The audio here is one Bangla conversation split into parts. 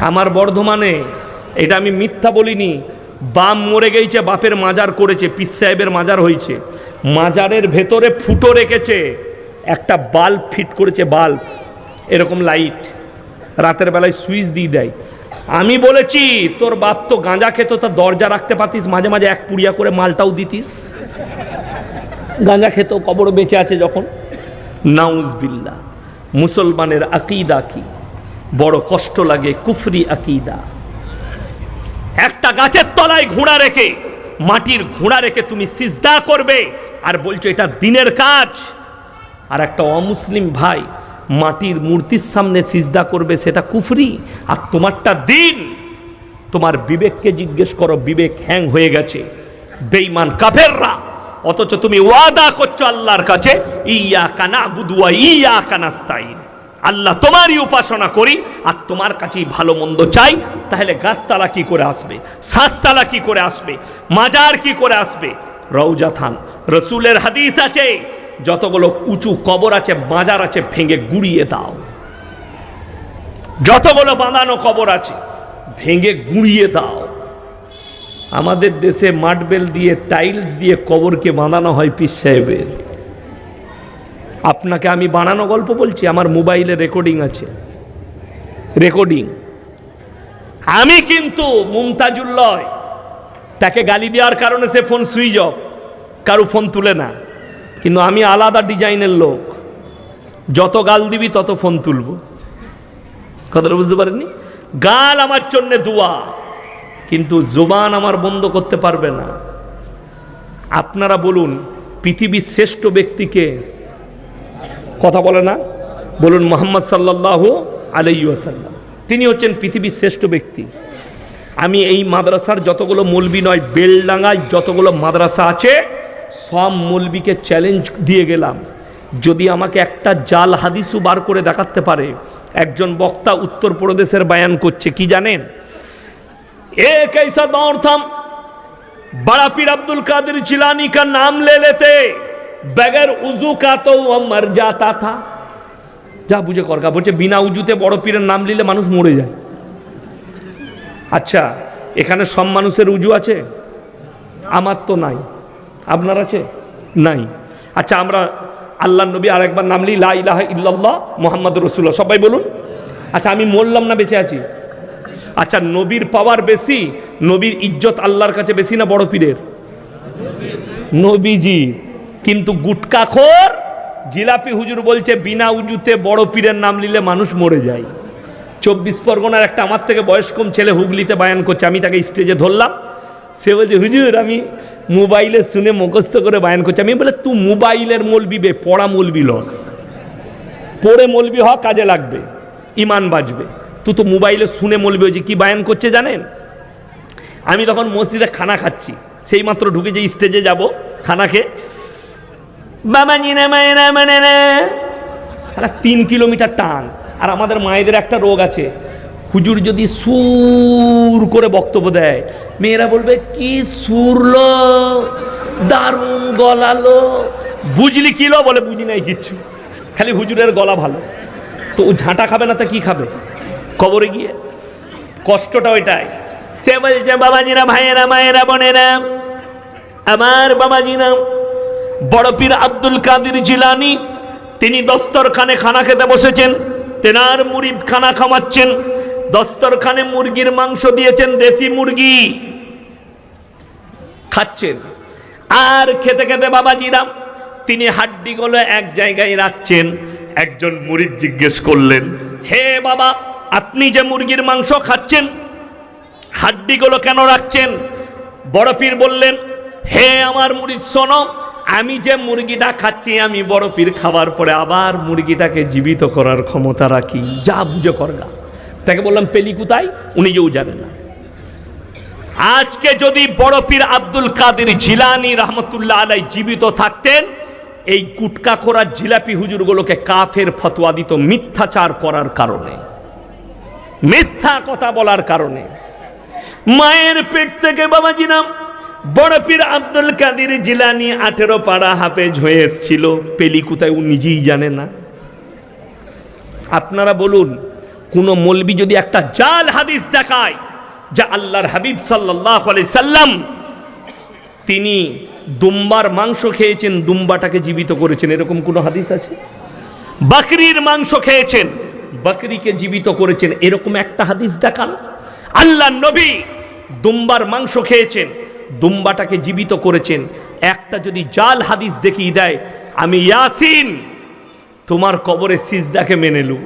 আমার বর্ধমানে, এটা আমি মিথ্যা বলিনি, বাম মরে গেছে বাপের মাজার করেছে পিস সাহেবের মাজার হয়েছে মাজারের ভেতরে ফুটো রেখেছে, একটা বাল্ব ফিট করেছে বাল্ব, এরকম লাইট, রাতের বেলায় সুইচ দিয়ে দেয়। আমি বলেছি, তোর বাপ তো গাঁজা খেত, তা দরজা রাখতে পারতিস, মাঝে মাঝে এক পুড়িয়া করে মালটাও দিতিস। গাঁজা খেত, কবর বেঁচে আছে যখন। নাউজবিল্লা মুসলমানের আকিদা কি? বড় কষ্ট লাগে কুফরি আকিদা। একটা গাছের তলায় ঘোড়া রেখে, মাটির ঘোড়া রেখে তুমি সিজদা করবে, আর বলছো এটা দিনের কাজ। আর একটা অমুসলিম ভাই মাটির মূর্তির সামনে সিজদা করবে, সেটা কুফরি, আর তোমারটা দিন। তোমার বিবেককে জিজ্ঞেস করো, বিবেক হ্যাং হয়ে গেছে বেইমান কাফেররা, অথচ তুমি ওয়াদা করছ আল্লাহর কাছে, ইয়া কানা বুদুয়া ইয়া কানাস্তাইন আল্লাহ তোমারই উপাসনা করি, আর তোমার কাছেই ভালো মন্দ চাই, তাহলে গাছতলা কি করে আসবে? শ্বাসতলা কি করে আসবে? মাজার কি করে আসবে? রৌজা থান। রসুলের হাদিস আছে, যতগুলো উঁচু কবর আছে, মাজার আছে, ভেঙে গুড়িয়ে দাও। যতগুলো বাঁধানো কবর আছে, ভেঙে গুঁড়িয়ে দাও। আমাদের দেশে মাটবেল দিয়ে, টাইলস দিয়ে কবরকে বাঁধানো হয় পিস সাহেবের। আপনাকে আমি বানানো গল্প বলছি, আমার মোবাইলে রেকর্ডিং আছে। রেকর্ডিং আমি কিন্তু মুমতাজুল লয়। তাকে গালি দেওয়ার কারণে সে ফোন সুইচ অফ কারও ফোন তুলে না। কিন্তু আমি আলাদা ডিজাইনের লোক। যত গাল দিবি তত ফোন তুলব। কথাটা বুঝতে পারেননি? গাল আমার জন্যে দোয়া। কিন্তু জোবান আমার বন্ধ করতে পারবে না। আপনারা বলুন, পৃথিবীর শ্রেষ্ঠ ব্যক্তিকে কথা বলে না বলুন মোহাম্মদ সাল্লাহ আলাইসাল্লাম তিনি হচ্ছেন পৃথিবীর শ্রেষ্ঠ ব্যক্তি আমি এই মাদ্রাসার যতগুলো মলবি নয় বেলডাঙ্গায় যতগুলো মাদ্রাসা আছে সব মলবিকে চ্যালেঞ্জ দিয়ে গেলাম যদি আমাকে একটা জাল হাদিসু বার করে দেখাতে পারে একজন বক্তা উত্তরপ্রদেশের বায়ান করছে কি জানেন एक ऐसा दौर था बड़ा पीर अब्दुल कादिर जिलानी का नाम ले लेते बगैर उजू का तो वह मर जाता था যা বুঝে করকা বলছে বিনা উজুতে বড় পীরের নাম নিলে মানুষ মরে যায় আচ্ছা এখানে সব মানুষের উজু আছে আমার তো নাই আপনার আছে নাই আচ্ছা আমরা আল্লাহ নবী আরেকবার নাম লি লা ইলাহা ইল্লাল্লাহ মোহাম্মদ রসুল্লাহ সবাই বলুন আচ্ছা আমি মরলাম না বেঁচে আছি আচ্ছা নবীর পাওয়ার বেশি নবীর ইজ্জত আল্লাহর কাছে বেশি না বড় পীরের নবীজি কিন্তু গুটকাখোর জিলাপি হুজুর বলছে, বিনা উজুতে বড় পীরের নাম নিলে মানুষ মরে যায়। চব্বিশ পরগনার একটা আমার থেকে বয়স কম ছেলে হুগলিতে বায়ান করছে, আমি তাকে স্টেজে ধরলাম। সে বলছে, হুজুর, আমি মোবাইলে শুনে মুখস্থ করে বায়ান করছি। আমি বলে তুই মোবাইলের মলবি বে, পড়া মলবি লস। পড়ে মলবি হ, কাজে লাগবে, ইমান বাজবে। তু তো মোবাইলে শুনে মলবি যে কি বায়ান করছে জানেন? আমি তখন মসজিদে খানা খাচ্ছি, সেই মাত্র ঢুকে যে স্টেজে যাব, খানা খেয়ে বাবা নিনা মায়েরা মানে তাহলে তিন কিলোমিটার টান। আর আমাদের মায়েদের একটা রোগ আছে। হুজুর যদি সুর করে বক্তব্য দেয়, মেয়েরা বলবে, কি সুরলো, দারুণ গলালো। বুঝলি কিলো বলে, বুঝি নাই কিচ্ছু। খালি হুজুরের গলা ভালো। তো ও ঝাঁটা খাবে না তা কি খাবে? কবরে গিয়ে। কষ্টটা ওইটাই। সে বলছে, বাবাজিরা ভাইয়েরা মায়েরা, বোনেরা, আমার বাবাজিরা বড় পীর আব্দুল কাদির জিলানি, তিনি দস্তরখানে খানা খেতে বসেছেন, তেনার মুরিদ খানা খাওয়াচ্ছেন, দস্তরখানে মুরগির মাংস দিয়েছেন, দেশি মুরগি। খাচ্ছেন। আর খেতে খেতে বাবাজিরা, তিনি হাড্ডিগুলো এক জায়গায় রাখছেন, একজন মুরিদ জিজ্ঞেস করলেন, হে বাবা, আপনি যে মুরগির মাংস খাচ্ছেন হাড্ডিগুলো কেন রাখছেন? বড় পীর বললেন, হে আমার মুরিদ, শোনো আমি যে মুরগিটা খাচ্ছি, আমি বড় পীর খাবার পরে আবার মুরগিটাকে জীবিত করার ক্ষমতা রাখি। যা বুঝে করগা তাকে বললাম, পেলি কোথায়? উনি যেও জানে না। আজকে যদি বড় পীর আব্দুল কাদের জিলানি রহমতুল্লাহ আলাই জীবিত থাকতেন, এই কুটকা করার জিলাপি হুজুরগুলোকে কাফের ফতোয়া দিত মিথ্যাচার করার কারণে। মিথ্যা কথা বলার কারণে। মায়ের পেট থেকে বাবাজিরাম বড় পীর আব্দুল কাদের জিলানি আঠেরো পাড়া হাফেজ হয়ে এসছিল। পেলি কোথায় ও নিজেই জানে না। আপনারা বলুন, কোনো মলবি যদি একটা জাল হাদিস দেখায়, যা আল্লাহর হাবিব সাল্লাহ সাল্লাম তিনি দুম্বার মাংস খেয়েছেন, দুম্বাটাকে জীবিত করেছেন, এরকম কোনো হাদিস আছে? বাকরির মাংস খেয়েছেন, বাকরিকে জীবিত করেছেন, এরকম একটা হাদিস দেখান। আল্লাহ নবী দুম্বার মাংস খেয়েছেন দুম্বাটাকে জীবিত করেছেন। একটা যদি জাল হাদিস দেখিয়ে দেয়, আমি ইয়াসিন, তোমার কবরে সিজদাকে মেনে লুব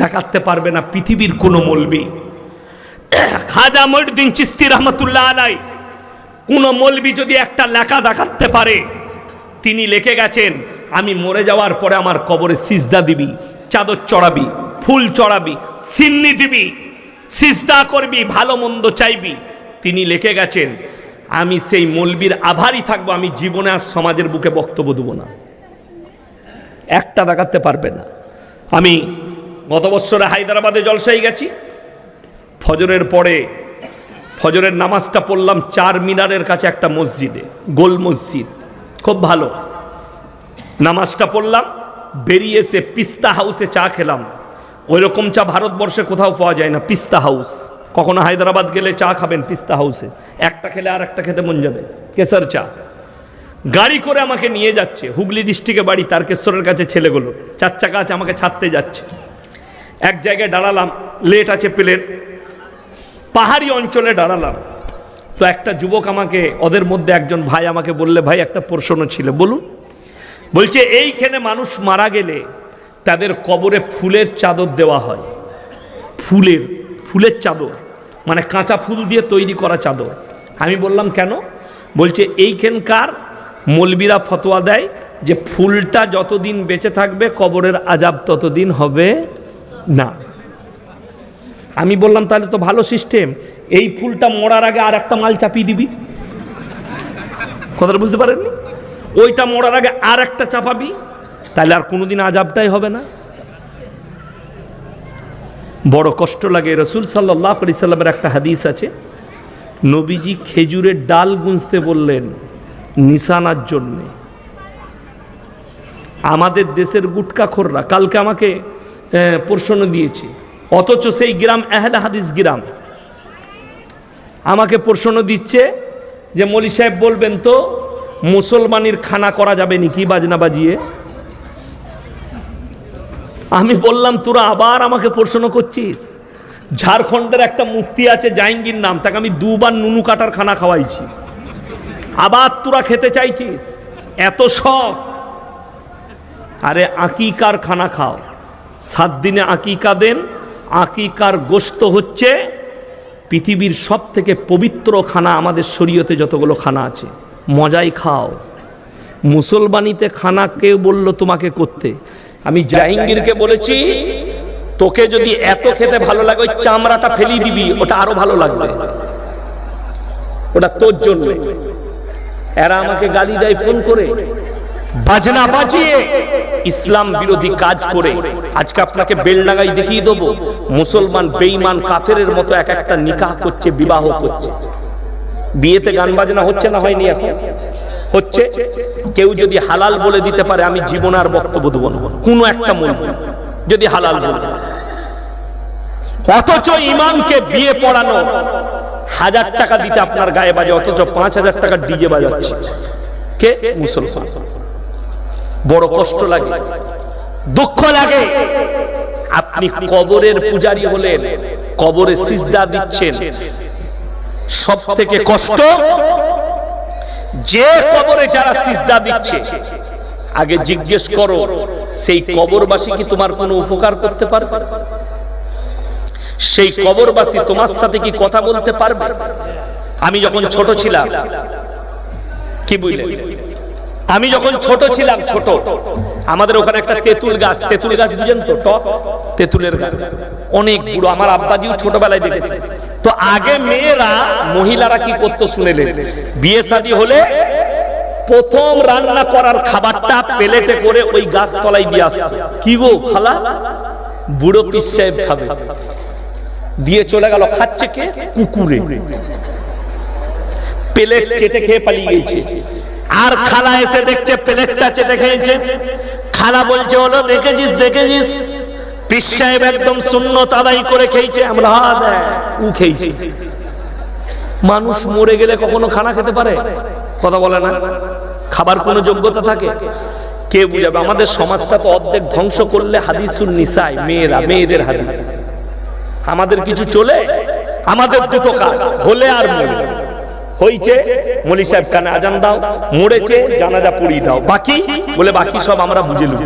দেখাতে পারবে না পৃথিবীর কোনো মলবি। খাজা মহিউদ্দিন চিস্তি রহমতুল্লাহ আলাই কোনো মলবি যদি একটা লেখা দেখাতে পারে, তিনি লিখে গেছেন, আমি মরে যাওয়ার পরে আমার কবরে সিজদা দিবি, চাদর চড়াবি, ফুল চড়াবি, সিন্নি দিবি, সিজদা করবি, ভালো মন্দ চাইবি। তিনি লিখে গেছেন, আমি সেই মলবির আভারই থাকব, আমি জীবনে আর সমাজের বুকে বক্তব্য দেবো না। একটা দেখাতে পারবে না। আমি গত বছরে হায়দ্রাবাদে জলসাই গেছি। ফজরের পরে ফজরের নামাজটা পড়লাম চার মিনারের কাছে একটা মসজিদে, গোল মসজিদ। খুব ভালো। নামাজটা পড়লাম, বেরিয়ে এসে পিস্তা হাউসে চা খেলাম। ওই রকম চা ভারতবর্ষে কোথাও পাওয়া যায় না, পিস্তা হাউস। কখনো হায়দ্রাবাদ গেলে চা খাবেন পিস্তা হাউসে। একটা খেলে আর একটা খেতে মন যাবে। কেসার চা। গাড়ি করে আমাকে নিয়ে যাচ্ছে। হুগলি ডিস্ট্রিক্টে বাড়ি, তারকেশ্বরের কাছে ছেলেগুলো। চার চাকা আছে, আমাকে ছাড়তে যাচ্ছে। এক জায়গায় দাঁড়ালাম, লেট আছে প্লেট। পাহাড়ি অঞ্চলে দাঁড়ালাম। তো একটা যুবক আমাকে, ওদের মধ্যে একজন ভাই আমাকে বললে, ভাই, একটা প্রশ্ন ছিল, বলুন। বলছে, এইখানে মানুষ মারা গেলে তাদের কবরে ফুলের চাদর দেওয়া হয়। ফুলের ফুলের চাদর। মানে কাঁচা ফুল দিয়ে তৈরি করা চাদর। আমি বললাম, কেন? বলছে, এইখানকার মলবিরা ফতোয়া দেয় যে ফুলটা যতদিন বেঁচে থাকবে, কবরের আজাব ততদিন হবে না। আমি বললাম, তাহলে তো ভালো সিস্টেম, এই ফুলটা মরার আগে আর একটা মাল চাপিয়ে দিবি। কথাটা বুঝতে পারেননি? ওইটা মরার আগে আর একটা চাপাবি, তাহলে আর কোনোদিন আজাবটাই হবে না। বড় কষ্ট লাগে। রসুল সাল্লাহ আলি সাল্লামের একটা হাদিস আছে। নবীজি খেজুরের ডাল গুঁজতে বললেন নিশানার জন্যে। আমাদের দেশের গুটকাখোররা কালকে আমাকে প্রশ্ন দিয়েছে, অথচ সেই গ্রাম এহলে হাদিস গ্রাম। আমাকে প্রশ্ন দিচ্ছে যে মলি সাহেব বলবেন তো, মুসলমানির খানা করা যাবে নি কি বাজনা বাজিয়ে? আমি বললাম, তোরা আবার আমাকে প্রশ্ন করছিস? ঝাড়খণ্ডের একটা মুক্তি আছে জাহাঙ্গীর নাম, তাকে আমি দুবার নুনু কাটার খানা খাওয়াইছি। আবার তোরা খেতে চাইছিস? এত শখ। আরে আকিকার খানা খাও। সাত দিনে আকিকা দেন, আকিকার গোস্ত হচ্ছে পৃথিবীর সব থেকে পবিত্র খানা আমাদের শরীয়তে যতগুলো খানা আছে। মজাই খাও। মুসলমানিতে খানা কে বলল, তোমাকে করতে। আমি জাহাঙ্গীরকে বলেছি তোকে যদি এত খেতে ভালো লাগে ওই চামড়াটা ফেলি দিবি ওটা আরও ভালো লাগবে। ওটা তোর জন্য। এরা আমাকে গালি দেয় ফোন করে। বাজনা বাজিয়ে ইসলাম বিরোধী কাজ করে। আজকে আপনাকে বেলডাঙ্গাই দেখিয়ে দেবো। মুসলমান বেঈমান কাফেরের মতো এক একটা নিকাহ করছে বিবাহ করছে। বিয়েতে গান বাজনা হচ্ছে না হয়নি এখন? হচ্ছে, কেউ যদি হালাল বলে দিতে পারে, আমি জীবন আর বক্তব্য দেবো না। কোনো একটা মূল যদি হালাল বলে। অথচ ইমামকে বিয়ে পড়ানো, হাজার টাকা দিতে আপনার গায়ে বাজে, অথচ পাঁচ হাজার টাকা ডিজে বাজাচ্ছে। কে? মুসলমান। বড় কষ্ট লাগে, দুঃখ লাগে। আপনি কবরের পূজারি হলেন, কবরে সিজদা দিচ্ছেন। সব থেকে কষ্ট যে কবরে যারা সিজদা দিচ্ছে, আগে জিজ্ঞেস করো, সেই কবরবাসী কি তোমার কোনো উপকার করতে পারবে? সেই কবরবাসী তোমার সাথে কি কথা বলতে পারবে? আমি যখন ছোট ছিলাম, কি বুঝলেন আমি যখন ছোট ছিলাম, ছোট, আমাদের ওখানে একটা তেঁতুল গাছ তেঁতুল গাছ বুঝেন তো, টক তেঁতুলের গাছ, অনেক বুড়ো, আমার আব্বাজিও ছোটবেলায় দেখেছে। তো আগে মেয়েরা মহিলারা কি করতো শুনেলেন বিয়ে শাদী হলে প্রথম রান্না করার খাবারটা প্লেটে করে ওই গাছ তলায় দিয়ে আসতো। কি গো খালা? বুড়ো পিস সাহেব খাবে। দিয়ে চলে গেল খাচ্ছে কে? কুকুরে। প্লেট চেটে খেয়ে পালিয়ে গেছে আর খালা এসে দেখছে প্লেটটা চেটে খেয়েছে। খালা বলছে হলো দেখেছিস দেখেছিস? একদম সুন্নত আদায় করে খেয়েছে, আমরা উ খেয়েছি। মানুষ মরে গেলে কখনো খানা খেতে পারে? কথা বলে না? খাবার কোনো যোগ্যতা থাকে? কে বুঝাবে? আমাদের সমাজটা তো অর্ধেক ধ্বংস করলে হাদিসুল নিসাই, মেয়েরা, মেয়েদের হাদিস। আমাদের কিছু চলে? আমাদের দুটো কাজ, হলে আর মরে। হইছে, মলি সাহেব কানে আজান দাও, মরেছে, জানাজা পড়িয়ে দাও। বাকি? বলে বাকি সব আমরা বুঝে লুব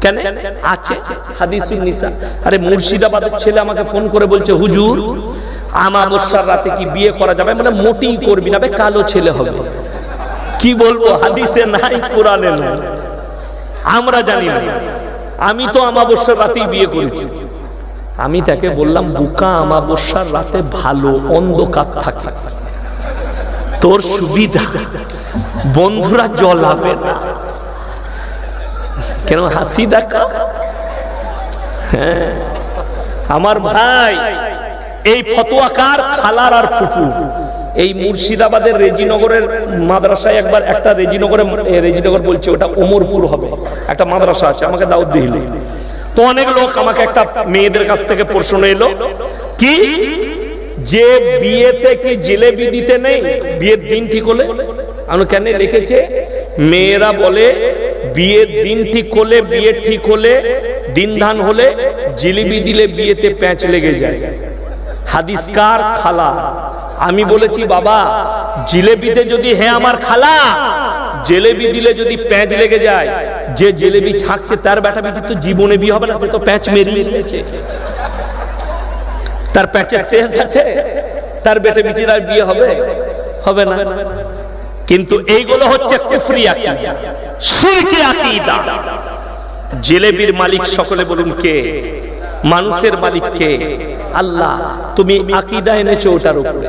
কেন? আছে হাদিসুল নিসা। আরে মুর্শিদাবাদের ছেলে আমাকে ফোন করে বলছে, হুজুর, আমাবস্যার রাতে কি বিয়ে করা যাবে? মানে মোটেই করবি না কালো ছেলে হবে। কি বলব, হাদিসে নাই, কোরআনে নাই। আমরা জানি না। আমি তো আমাবস্যার রাতেই বিয়ে করেছি। আমি তাকে বললাম, বুকা, আমাবস্যার রাতে ভালো অন্ধকার থাকে। তোর সুবিধা। বন্ধুরা জ্বলাবে না। কেন হাসি দেখা হ্যাঁ। আমার ভাই, এই ফতোয়াকার খালার আর ফুপু এই মুর্শিদাবাদের রেজিনগরের মাদ্রাসায় একবার একটা রেজিনগরে রেজিনগর বলছে, ওটা ওমরপুর হবে। একটা মাদ্রাসা আছে, আমাকে দাউদ দিহিলে। তো অনেক লোক আমাকে একটা মেয়েদের কাছ থেকে প্রশ্ন এলো, কি? যে বিয়েতে কি জিলেবি দিতে নেই? বিয়ের দিন ঠিক হলে? আমি কেন? লিখেছে, মেয়েরা বলে বিয়ের দিন ঠিক হলে, বিয়ে ঠিক হলে, দিন ধান হলে জিলিবি দিলে বিয়েতে প্যাঁচ লেগে যায়। হাদিসকার খালা? আমি বলেছি, বাবা জিলেবিতে যদি হে আমার খালা জেলেবি দিলে যদি প্যাঁচ লেগে যায়, যে জেলেবি ছাঁকছে তার বেটা বেটি তো জীবনে বিয়ে হবে না, সে তো প্যাঁচ মেরিয়ে নিয়েছে তার প্যাচের শেষ আছে, তার বেটে বিটির আর বিয়ে হবে হবে না। কিন্তু এইগুলো হচ্ছে কুফরি আকীদা। আকীদা। জেলেবির মালিক সকলে বলুন কে? মানুষের মালিক কে? আল্লাহ, তুমি আকীদা এনেছো ওটার উপরে।